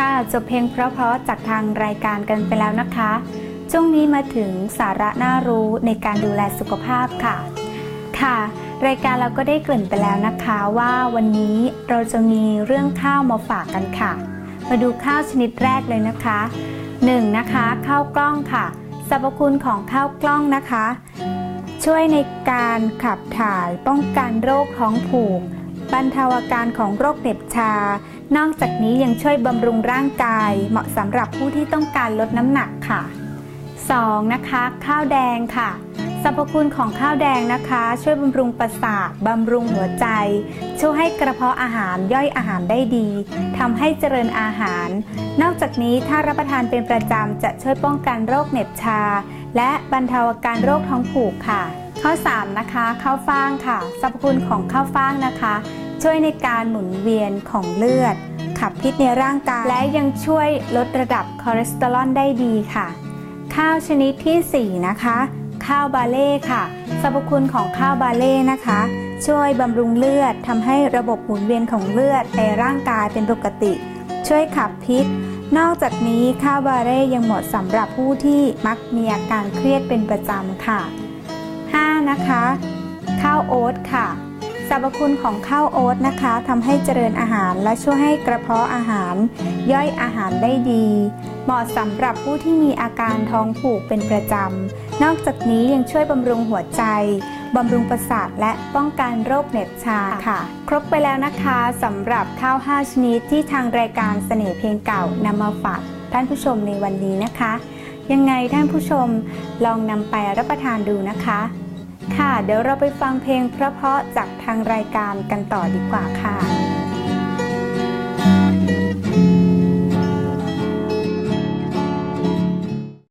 ค่ะ จบเพลงเพราะๆจากทางรายการกันไปแล้วนะคะ ช่วงนี้มาถึงสาระน่ารู้ในการดูแลสุขภาพค่ะ ค่ะ รายการเราก็ได้เกริ่นไปแล้วนะคะว่าวันนี้เราจะมีเรื่องข้าวมาฝากกันค่ะ มาดูข้าวชนิดแรกเลยนะคะ 1. นะคะข้าวกล้องค่ะสรรพคุณของข้าวกล้องนะคะ ช่วยในการขับถ่ายป้องกันโรคท้องผูก บรรเทาอาการของโรคเหน็บชา นอกจากนี้ยังช่วยบำรุงร่างกาย เหมาะสำหรับผู้ที่ต้องการลดน้ำหนักค่ะ 2. นะคะ ข้าวแดงค่ะสรรพคุณของข้าวแดงนะคะ ช่วยบำรุงประสาทบำรุงหัวใจ ช่วยให้กระเพาะอาหารย่อยอาหารได้ดีทำให้เจริญอาหาร นอกจากนี้ถ้ารับประทานเป็นประจำจะช่วยป้องกันโรคเหน็บชา และบรรเทาอาการโรคท้องผูกค่ะ ข้อ 3 นะคะข้าวฟ่างค่ะสรรพคุณของข้าวฟ่างนะคะ ช่วยในการหมุนเวียนของเลือด ขับพิษในร่างกาย และยังช่วยลดระดับคอเลสเตอรอลได้ดีค่ะ ข้าวชนิดทีสี่4 นะคะ ข้าวบาเล่ค่ะสรรพคุณของข้าวบาเล่นะคะ ช่วยบำรุงเลือดทำให้ระบบหมุนเวียนของเลือดในร่างกายเป็นปกติ ช่วยขับพิษนอกจากนี้ข้าวบาเล่ยังเหมาะสำหรับผู้ที่มักมีอาการเครียดเป็นประจำค่ะ 5. นะคะ ข้าวโอ๊ตค่ะสรรพคุณของข้าวโอ๊ตนะคะทำให้เจริญอาหารและช่วยให้กระเพาะอาหาร ย่อยอาหารได้ดี เหมาะสำหรับผู้ที่มีอาการท้องผูกเป็นประจำ นอกจากนี้ยังช่วยบำรุงหัวใจบำรุงประสาทและป้องกันโรคเหน็บชาค่ะ ครบไปแล้วนะคะสำหรับข้าว 5 ชนิดที่ทางรายการเสน่ห์เพลงเก่านำมาฝากท่านผู้ชมในวันนี้นะคะ ยังไงท่านผู้ชมลองนำไปรับประทานดูนะคะ ค่ะ เดี๋ยวเราไปฟังเพลงเพราะๆจากทางรายการกันต่อดีกว่าค่ะ